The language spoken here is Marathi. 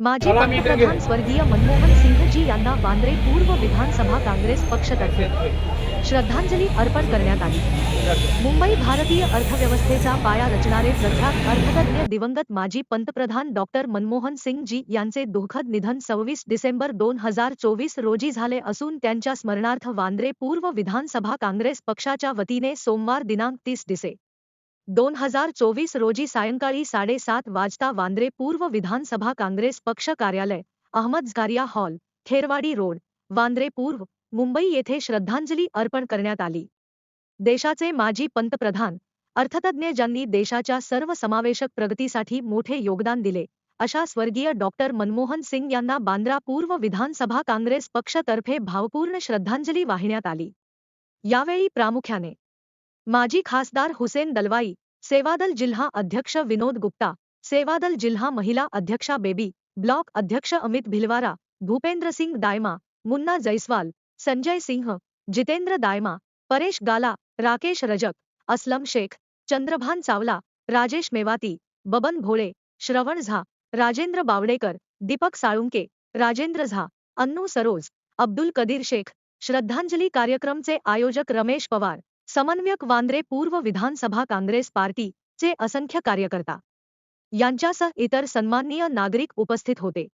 माजी पंतप्रधान स्वर्गीय मनमोहन सिंहजी यांना वांद्रे पूर्व विधानसभा काँग्रेस पक्षतर्फे श्रद्धांजली अर्पण करण्यात आली. मुंबई भारतीय अर्थव्यवस्थेचा पाया रचणारे प्रख्यात अर्थतज्ञ दिवंगत माजी पंतप्रधान डॉक्टर मनमोहन सिंगजी यांचे दुःखद निधन सव्वीस डिसेंबर दोन हजार चोवीस रोजी झाले असून त्यांच्या स्मरणार्थ वांद्रे पूर्व विधानसभा काँग्रेस पक्षाच्या वतीने सोमवार दिनांक तीस डिसे दोन हजार चोवीस रोजी सायंकाळी साडेसात वाजता वांद्रे पूर्व विधानसभा काँग्रेस पक्ष कार्यालय अहमदगारिया हॉल खेरवाडी रोड वांद्रे पूर्व मुंबई येथे श्रद्धांजली अर्पण करण्यात आली. देशाचे माजी पंतप्रधान अर्थतज्ञ ज्यांनी देशाच्या सर्वसमावेशक प्रगतीसाठी मोठे योगदान दिले अशा स्वर्गीय डॉक्टर मनमोहन सिंग यांना बांद्रा पूर्व विधानसभा काँग्रेस पक्षतर्फे भावपूर्ण श्रद्धांजली वाहिण्यात आली. यावेळी प्रामुख्याने माजी खासदार हुसेन दलवाई, सेवादल जिल्हा अध्यक्ष विनोद गुप्ता, सेवादल जिल्हा महिला अध्यक्षा बेबी, ब्लॉक अध्यक्ष अमित भिलवारा, भूपेंद्र सिंह दायमा, मुन्ना जयसवाल संजय सिंह, जितेंद्र दायमा, परेश गाला, राकेश रजक, असलम शेख, चंद्रभान चावला, राजेश मेवाती, बबन भोळे, श्रवण झा, राजेंद्र बावडेकर, दीपक साळुंके, राजेंद्र झा अन्नू सरोज, अब्दुल कदीर शेख, श्रद्धांजली कार्यक्रमचे आयोजक रमेश पवार समन्वयक वांद्रे पूर्व विधानसभा काँग्रेस पार्टी चे असंख्य कार्यकर्ता. यांच्यासह इतर सन्माननीय नागरिक उपस्थित होते.